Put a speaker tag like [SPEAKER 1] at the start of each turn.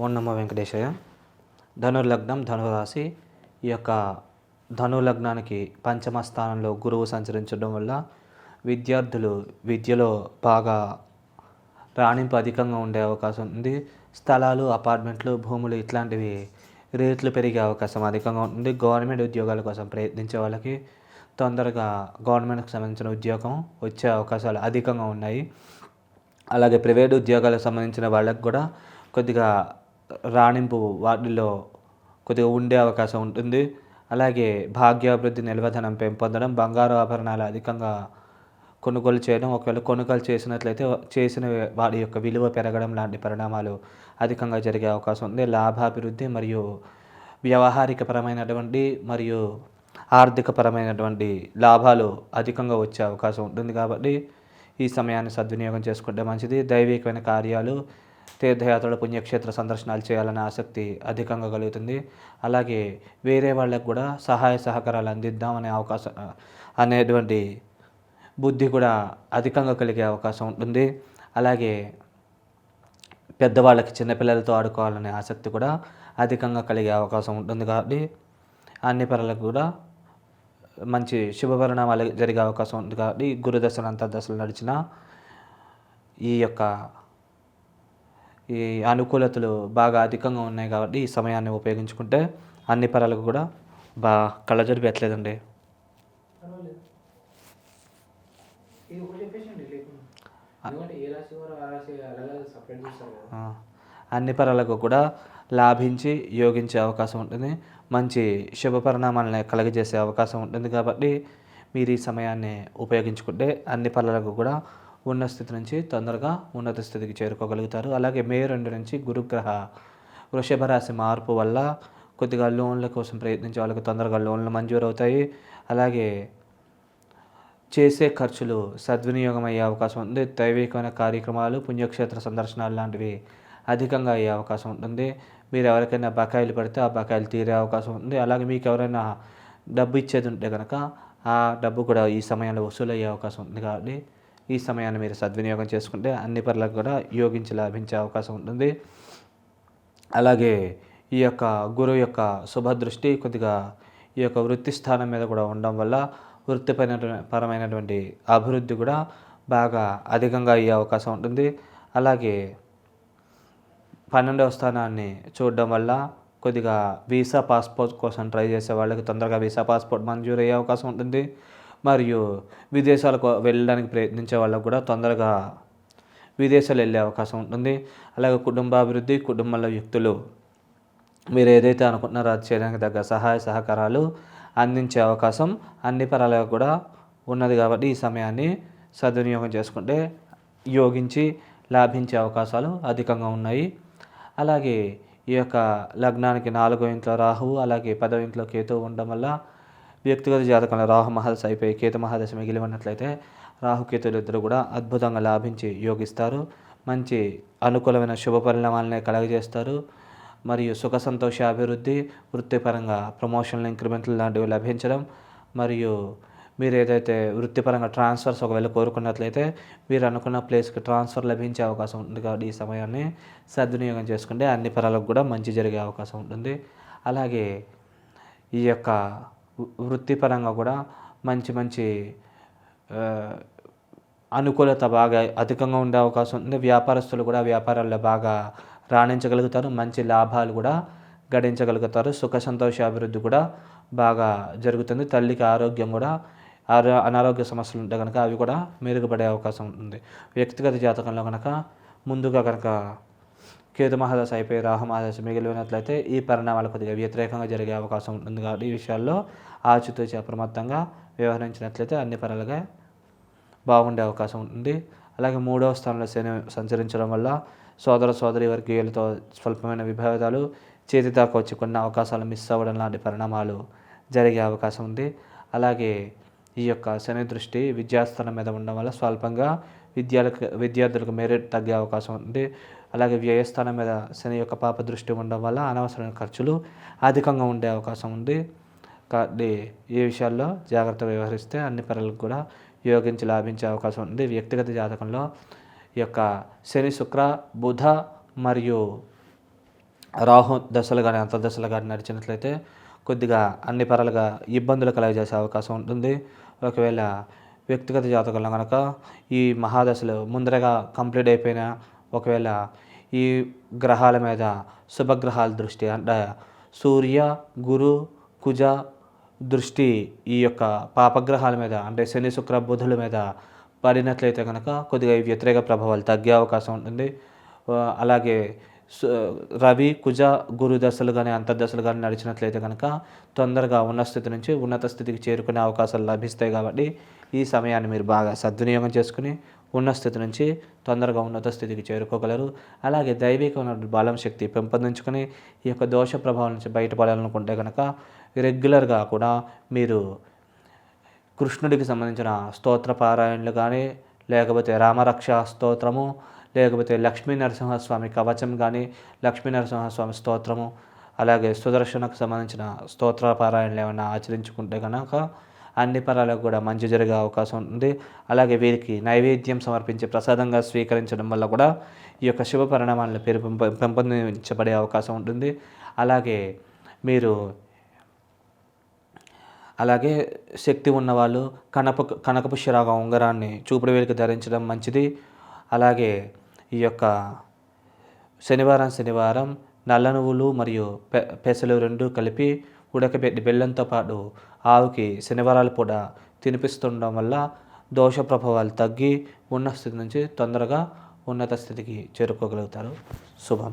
[SPEAKER 1] ఓం నమో వెంకటేశయ్య. ధనుర్లగ్నం ధనురాశి ఈ యొక్క ధనుర్లగ్నానికి పంచమ స్థానంలో గురువు సంచరించడం వల్ల విద్యార్థులు విద్యలో బాగా రాణింపు అధికంగా ఉండే అవకాశం ఉంది. స్థలాలు అపార్ట్మెంట్లు భూములు ఇట్లాంటివి రేట్లు పెరిగే అవకాశం అధికంగా ఉంటుంది. గవర్నమెంట్ ఉద్యోగాల కోసం ప్రయత్నించే వాళ్ళకి తొందరగా గవర్నమెంట్కి సంబంధించిన ఉద్యోగం వచ్చే అవకాశాలు అధికంగా ఉన్నాయి. అలాగే ప్రైవేట్ ఉద్యోగాలకు సంబంధించిన వాళ్ళకి కూడా కొద్దిగా రాణింపు వాటిల్లో కొద్దిగా ఉండే అవకాశం ఉంటుంది. అలాగే భాగ్యాభివృద్ధి నిల్వధనం పెంపొందడం బంగారు ఆభరణాలు అధికంగా కొనుగోలు చేయడం ఒకవేళ కొనుగోలు చేసినట్లయితే చేసిన వారి యొక్క విలువ పెరగడం లాంటి పరిణామాలు అధికంగా జరిగే అవకాశం ఉంది. లాభాభివృద్ధి మరియు వ్యవహారిక పరమైనటువంటి మరియు ఆర్థిక పరమైనటువంటి లాభాలు అధికంగా వచ్చే అవకాశం ఉంటుంది కాబట్టి ఈ సమయాన్ని సద్వినియోగం చేసుకుంటే మంచిది. దైవికమైన కార్యాలు తీర్థయాత్రలు పుణ్యక్షేత్ర సందర్శనాలు చేయాలనే ఆసక్తి అధికంగా కలుగుతుంది. అలాగే వేరే వాళ్ళకు కూడా సహాయ సహకారాలు అందిద్దామనే అవకాశం అనేటువంటి బుద్ధి కూడా అధికంగా కలిగే అవకాశం ఉంటుంది. అలాగే పెద్దవాళ్ళకి చిన్నపిల్లలతో ఆడుకోవాలనే ఆసక్తి కూడా అధికంగా కలిగే అవకాశం ఉంటుంది కాబట్టి అన్ని పనులకు కూడా మంచి శుభపరిణామాలు జరిగే అవకాశం ఉంది కాబట్టి గురుదశలు అంతర్దశలు నడిచిన ఈ యొక్క ఈ అనుకూలతలు బాగా అధికంగా ఉన్నాయి కాబట్టి ఈ సమయాన్ని ఉపయోగించుకుంటే అన్ని పరాలకు కూడా బాగా కళ్ళజోడు పెట్టలేదండి అన్ని పరాలకు కూడా లాభించి యోగించే అవకాశం ఉంటుంది. మంచి శుభ పరిణామాలను కలగజేసే అవకాశం ఉంటుంది కాబట్టి మీరు ఈ సమయాన్ని ఉపయోగించుకుంటే అన్ని పనులకు కూడా ఉన్న స్థితి నుంచి తొందరగా ఉన్నత స్థితికి చేరుకోగలుగుతారు. అలాగే మే రెండు నుంచి గురుగ్రహ వృషభ రాశి మార్పు వల్ల కొద్దిగా లోన్ల కోసం ప్రయత్నించే వాళ్ళకి తొందరగా లోన్లు మంజూరు అవుతాయి. అలాగే చేసే ఖర్చులు సద్వినియోగం అయ్యే అవకాశం ఉంది. దైవికమైన కార్యక్రమాలు పుణ్యక్షేత్ర సందర్శనాలు లాంటివి అధికంగా అయ్యే అవకాశం ఉంటుంది. మీరు ఎవరికైనా బకాయిలు పడితే ఆ బకాయిలు తీరే అవకాశం ఉంది. అలాగే మీకు ఎవరైనా డబ్బు ఇచ్చేది ఉంటే కనుక ఆ డబ్బు కూడా ఈ సమయంలో వసూలు అయ్యే అవకాశం ఉంది కాబట్టి ఈ సమయాన్ని మీరు సద్వినియోగం చేసుకుంటే అన్ని పనులకు కూడా యోగించి లాభించే అవకాశం ఉంటుంది. అలాగే ఈ యొక్క గురువు యొక్క శుభదృష్టి కొద్దిగా ఈ యొక్క వృత్తి స్థానం మీద కూడా ఉండడం వల్ల వృత్తిపైన పరమైనటువంటి అభివృద్ధి కూడా బాగా అధికంగా అయ్యే అవకాశం ఉంటుంది. అలాగే పన్నెండవ స్థానాన్ని చూడడం వల్ల కొద్దిగా వీసా పాస్పోర్ట్ కోసం ట్రై చేసే వాళ్ళకి తొందరగా వీసా పాస్పోర్ట్ మంజూరు అయ్యే అవకాశం ఉంటుంది. మరియు విదేశాలకు వెళ్ళడానికి ప్రయత్నించే వాళ్ళకు కూడా తొందరగా విదేశాలు వెళ్ళే అవకాశం ఉంటుంది. అలాగే కుటుంబాభివృద్ధి కుటుంబంలో వ్యక్తులు మీరు ఏదైతే అనుకుంటున్నారో అది చేయడానికి తగ్గ సహాయ సహకారాలు అందించే అవకాశం అన్ని పరాలుగా కూడా ఉన్నది కాబట్టి ఈ సమయాన్ని సద్వినియోగం చేసుకుంటే యోగించి లాభించే అవకాశాలు అధికంగా ఉన్నాయి. అలాగే ఈ యొక్క లగ్నానికి నాలుగో ఇంట్లో రాహువు అలాగే పదో ఇంట్లో కేతువు ఉండడం వల్ల వ్యక్తిగత జాతకంలో రాహు మహల్స్ అయిపోయి కేతు మహాదశ మిగిలి ఉన్నట్లయితే రాహుకేతులు ఇద్దరు కూడా అద్భుతంగా లాభించి యోగిస్తారు. మంచి అనుకూలమైన శుభ పరిణామాలనే కలగజేస్తారు. మరియు సుఖ సంతోష అభివృద్ధి వృత్తిపరంగా ప్రమోషన్లు ఇంక్రిమెంట్లు లాంటివి లభించడం. మరియు మీరు ఏదైతే వృత్తిపరంగా ట్రాన్స్ఫర్స్ ఒకవేళ కోరుకున్నట్లయితే మీరు అనుకున్న ప్లేస్కి ట్రాన్స్ఫర్ లభించే అవకాశం ఉంటుంది కాబట్టి ఈ సమయాన్ని సద్వినియోగం చేసుకుంటే అన్ని పరాలకు కూడా మంచి జరిగే అవకాశం ఉంటుంది. అలాగే ఈ యొక్క వృత్తిపరంగా కూడా మంచి మంచి అనుకూలత బాగా అధికంగా ఉండే అవకాశం ఉంది. వ్యాపారస్తులు కూడా వ్యాపారాల్లో బాగా రాణించగలుగుతారు. మంచి లాభాలు కూడా గడించగలుగుతారు. సుఖ సంతోష అభివృద్ధి కూడా బాగా జరుగుతుంది. తల్లికి ఆరోగ్యం కూడా ఆరో అనారోగ్య సమస్యలు ఉంటే కనుక అవి కూడా మెరుగుపడే అవకాశం ఉంటుంది వ్యక్తిగత జాతకంలో కనుక ముందుగా కనుక కేతు మహాదశ అయిపోయి రాహు మహాదశ మిగిలినట్లయితే ఈ పరిణామాలు కొద్దిగా వ్యతిరేకంగా జరిగే అవకాశం ఉంటుంది కాబట్టి ఈ విషయాల్లో ఆచితూచి అప్రమత్తంగా వ్యవహరించినట్లయితే అన్ని పనులుగా బాగుండే అవకాశం ఉంటుంది. అలాగే మూడవ స్థానంలో శని సంచరించడం వల్ల సోదర సోదరి వర్గీయులతో స్వల్పమైన విభేదాలు చేతి దాకా వచ్చి కొన్ని అవకాశాలు మిస్ అవ్వడం లాంటి పరిణామాలు జరిగే అవకాశం ఉంది. అలాగే ఈ యొక్క శని దృష్టి విద్యాస్థానం మీద ఉండడం వల్ల స్వల్పంగా విద్యాలకు విద్యార్థులకు మెరిట్ తగ్గే అవకాశం ఉంది. అలాగే వ్యయస్థానం మీద శని యొక్క పాప దృష్టి ఉండడం వల్ల అనవసరమైన ఖర్చులు అధికంగా ఉండే అవకాశం ఉంది. కాబట్టి ఈ విషయాల్లో జాగ్రత్తగా వ్యవహరిస్తే అన్ని పనులకు కూడా యోగించి లాభించే అవకాశం ఉంది. వ్యక్తిగత జాతకంలో ఈ యొక్క శని శుక్ర బుధ మరియు రాహు దశలు కానీ అంతర్దశలు కానీ నడిచినట్లయితే కొద్దిగా అన్ని పరాలుగా ఇబ్బందులు కలగజేసే అవకాశం ఉంటుంది. ఒకవేళ వ్యక్తిగత జాతకంలో కనుక ఈ మహాదశలు ముందరగా కంప్లీట్ అయిపోయినా ఒకవేళ ఈ గ్రహాల మీద శుభగ్రహాల దృష్టి అంటే సూర్య గురు కుజ దృష్టి ఈ యొక్క పాపగ్రహాల మీద అంటే శని శుక్ర బుధుల మీద పడినట్లయితే కనుక కొద్దిగా ఈ వ్యతిరేక ప్రభావాలు తగ్గే అవకాశం ఉంటుంది. అలాగే రవి కుజ గురు దశలు కానీ అంతర్దశలు కానీ నడిచినట్లయితే కనుక తొందరగా ఉన్న స్థితి నుంచి ఉన్నత స్థితికి చేరుకునే అవకాశాలు లభిస్తాయి కాబట్టి ఈ సమయాన్ని మీరు బాగా సద్వినియోగం చేసుకుని ఉన్న స్థితి నుంచి తొందరగా ఉన్నత స్థితికి చేరుకోగలరు. అలాగే దైవికమైన బలం శక్తి పెంపొందించుకొని ఈ యొక్క దోష ప్రభావం నుంచి బయటపడాలనుకుంటే కనుక రెగ్యులర్గా కూడా మీరు కృష్ణుడికి సంబంధించిన స్తోత్ర పారాయణలు కానీ లేకపోతే రామరక్ష స్తోత్రము లేకపోతే లక్ష్మీ నరసింహస్వామి కవచం కానీ లక్ష్మీ నరసింహస్వామి స్తోత్రము అలాగే సుదర్శనకు సంబంధించిన స్తోత్ర పారాయణలు ఏమైనా ఆచరించుకుంటే కనుక అన్ని పరాలకు కూడా మంచి జరిగే అవకాశం ఉంది అలాగే వీరికి నైవేద్యం సమర్పించి ప్రసాదంగా స్వీకరించడం వల్ల కూడా ఈ యొక్క శుభ పరిణామాలను పెరు పెంపొందించబడే అవకాశం ఉంటుంది. అలాగే మీరు అలాగే శక్తి ఉన్నవాళ్ళు కనప కనకపు ఉంగరాన్ని చూపుడు వేలికి ధరించడం మంచిది. అలాగే ఈ యొక్క శనివారం శనివారం నల్ల నువ్వులు మరియు పె పెసలు రెండు కలిపి ఉడకబెట్టి బెల్లంతో పాటు ఆవుకి శనివారాలు పూట తినిపిస్తుండడం వల్ల దోష ప్రభావాలు తగ్గి ఉన్న స్థితి నుంచి తొందరగా ఉన్నత స్థితికి చేరుకోగలుగుతారు. శుభం.